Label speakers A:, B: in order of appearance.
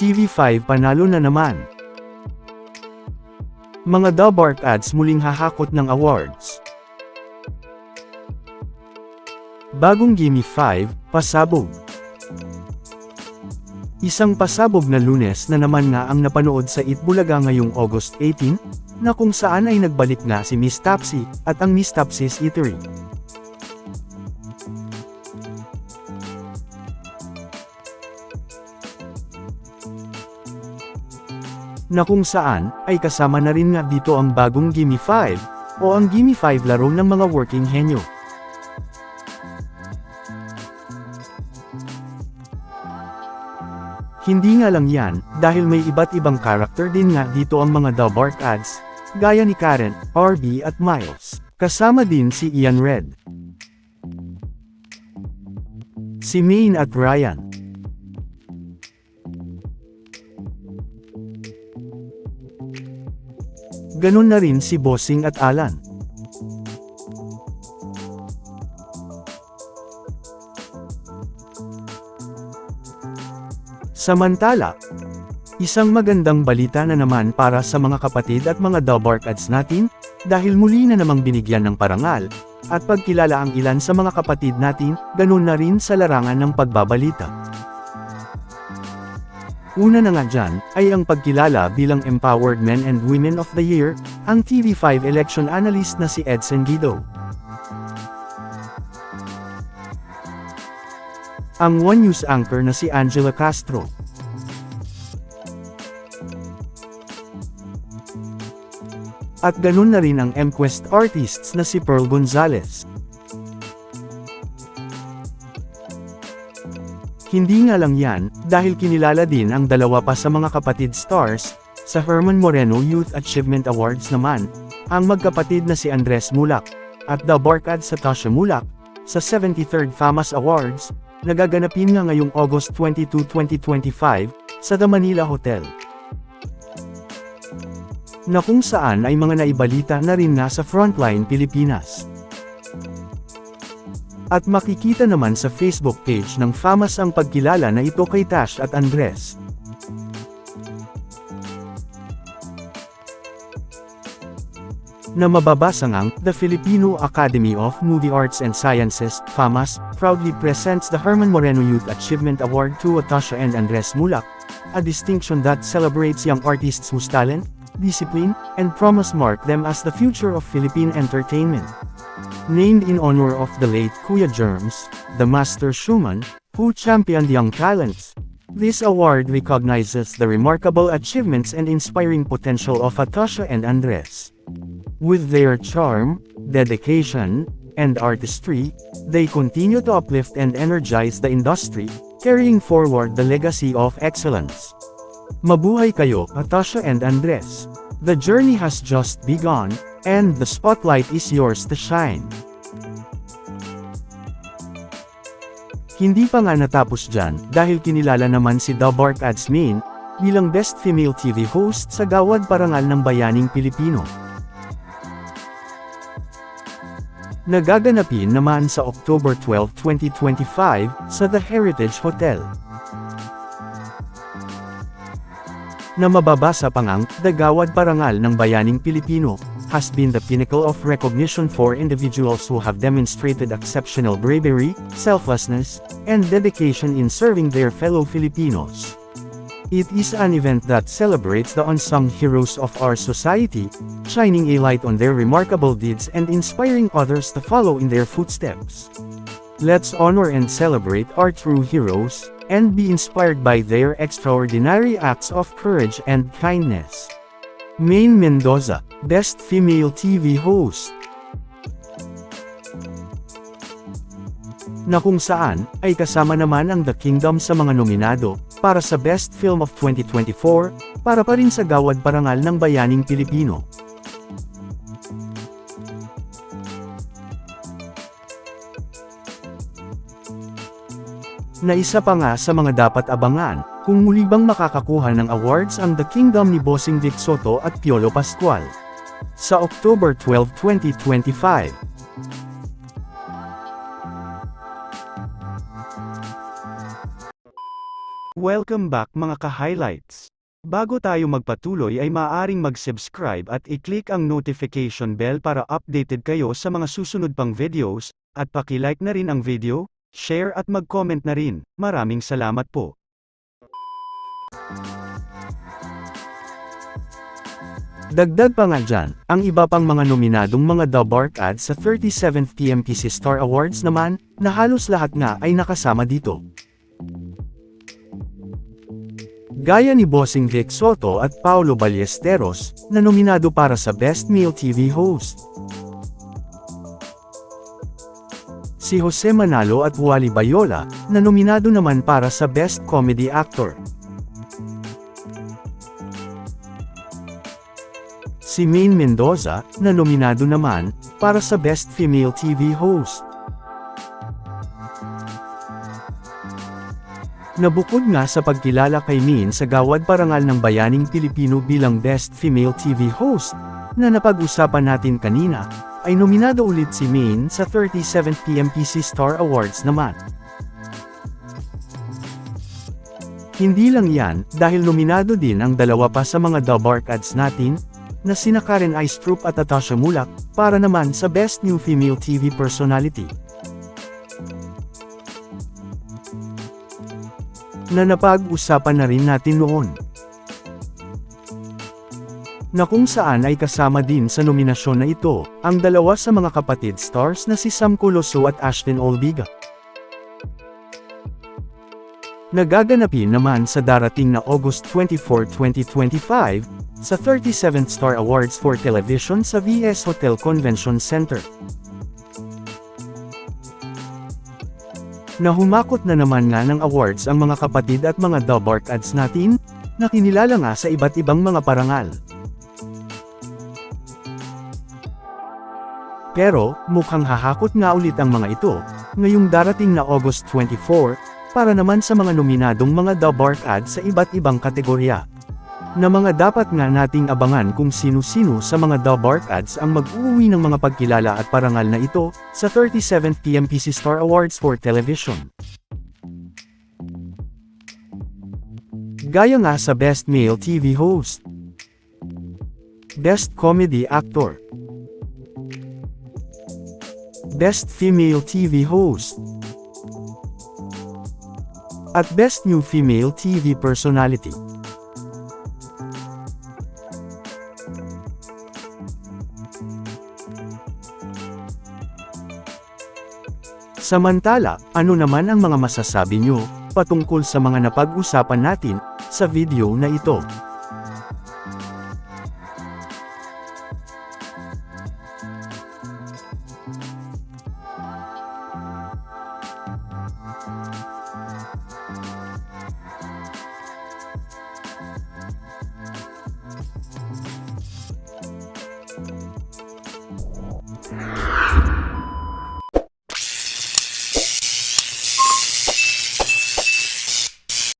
A: TV5 panalo na naman. Mga Dubark ads muling hahakot ng awards. Bagong Gimme 5, pasabog. Isang pasabog na lunes na naman nga ang napanood sa Itbulaga ngayong August 18, na kung saan ay nagbalik nga si Miss Tapsy at ang Miss Tapsy's Eatery. Na kung saan, ay kasama na rin nga dito ang bagong Gimme 5, o ang Gimme 5 laro ng mga working henyo. Hindi nga lang yan, dahil may iba't ibang karakter din nga dito ang mga Dubark ads, gaya ni Karen, RB at Miles. Kasama din si Ian Red. Si Maine at Ryan. Ganon na rin si Bossing at Alan. Samantala, isang magandang balita na naman para sa mga kapatid at mga Dubark ads natin, dahil muli na namang binigyan ng parangal, at pagkilala ang ilan sa mga kapatid natin, ganun na rin sa larangan ng pagbabalita. Una na nga dyan, ay ang pagkilala bilang Empowered Men and Women of the Year, ang TV5 election analyst na si Edson Guido. Ang One News anchor na si Angela Castro. At ganun na rin ang M-Quest artists na si Pearl Gonzalez. Hindi nga lang yan, dahil kinilala din ang dalawa pa sa mga kapatid stars, sa Herman Moreno Youth Achievement Awards naman, ang magkapatid na si Andres Mulak, at the Barkad sa Tasha Mulak, sa 73rd FAMAS Awards, nagaganapin nga ngayong August 22, 2025, sa The Manila Hotel. Na kung saan ay mga naibalita na rin nasa Frontline Pilipinas. At makikita naman sa Facebook page ng FAMAS ang pagkilala na ito kay Tash at Andres. Na mababasa ngang, the Filipino Academy of Movie Arts and Sciences, FAMAS, proudly presents the Herman Moreno Youth Achievement Award to Tasha and Andres Mulak, a distinction that celebrates young artists whose talent, discipline, and promise mark them as the future of Philippine entertainment. Named in honor of the late Kuya Germs, the master showman, who championed young talents. This award recognizes the remarkable achievements and inspiring potential of Atasha and Andres. With their charm, dedication, and artistry, they continue to uplift and energize the industry, carrying forward the legacy of excellence. Mabuhay kayo, Atasha and Andres. The journey has just begun, and the spotlight is yours to shine. Hindi pa nga natapos dyan, dahil kinilala naman si Dubark Adsmin, bilang Best Female TV Host sa Gawad Parangal ng Bayaning Pilipino. Nagaganapin naman sa October 12, 2025, sa The Heritage Hotel. Na mababasa pa ngang, The Gawad Parangal ng Bayaning Pilipino, has been the pinnacle of recognition for individuals who have demonstrated exceptional bravery, selflessness, and dedication in serving their fellow Filipinos. It is an event that celebrates the unsung heroes of our society, shining a light on their remarkable deeds and inspiring others to follow in their footsteps. Let's honor and celebrate our true heroes, and be inspired by their extraordinary acts of courage and kindness. Maine Mendoza, Best Female TV Host. Na kung saan, ay kasama naman ang The Kingdom sa mga nominado, para sa Best Film of 2024, para pa rin sa Gawad Parangal ng Bayaning Pilipino. Na isa pa nga sa mga dapat abangan, kung muli bang makakakuha ng awards ang The Kingdom ni Bossing Vic Soto at Piolo Pascual. Sa October 12, 2025. Welcome back mga ka-highlights. Bago tayo magpatuloy ay maaaring mag-subscribe at i-click ang notification bell para updated kayo sa mga susunod pang videos, at paki-like na rin ang video, share at mag-comment na rin. Maraming salamat po. Dagdag pa nga dyan, ang iba pang mga nominadong mga The Bark ads sa 37th PMPC Star Awards naman, na halos lahat nga ay nakasama dito. Gaya ni Bossing Vic Soto at Paulo Ballesteros, na nominado para sa Best Male TV Host. Si Jose Manalo at Wally Bayola, na nominado naman para sa Best Comedy Actor. Si Maine Mendoza, na nominado naman, para sa Best Female TV Host. Nabukod nga sa pagkilala kay Min sa Gawad Parangal ng Bayaning Pilipino bilang Best Female TV Host, na napag-usapan natin kanina, ay nominado ulit si Min sa 37th PMPC Star Awards naman. Hindi lang yan, dahil nominado din ang dalawa pa sa mga The Bark ads natin, na sina Karen Aistrup at Natasha Mulak, para naman sa Best New Female TV Personality. Na napag-usapan na rin natin noon. Na kung saan ay kasama din sa nominasyon na ito, ang dalawa sa mga kapatid stars na si Sam Coloso at Ashton Olbiga. Nagaganapin naman sa darating na August 24, 2025, sa 37th Star Awards for Television sa VS Hotel Convention Center. Nahumakot na naman nga ng awards ang mga kapatid at mga The Bark ads natin, na kinilala nga sa iba't ibang mga parangal. Pero, mukhang hahakot nga ulit ang mga ito, ngayong darating na August 24, para naman sa mga nominadong mga The Bark ads sa iba't ibang kategorya. Na mga dapat nga nating abangan kung sino-sino sa mga The Bark ads ang mag-uwi ng mga pagkilala at parangal na ito, sa 37th PMPC Star Awards for Television. Gaya nga sa Best Male TV Host, Best Comedy Actor, Best Female TV Host, at Best New Female TV Personality. Samantala, ano naman ang mga masasabi nyo, patungkol sa mga napag-usapan natin, sa video na ito?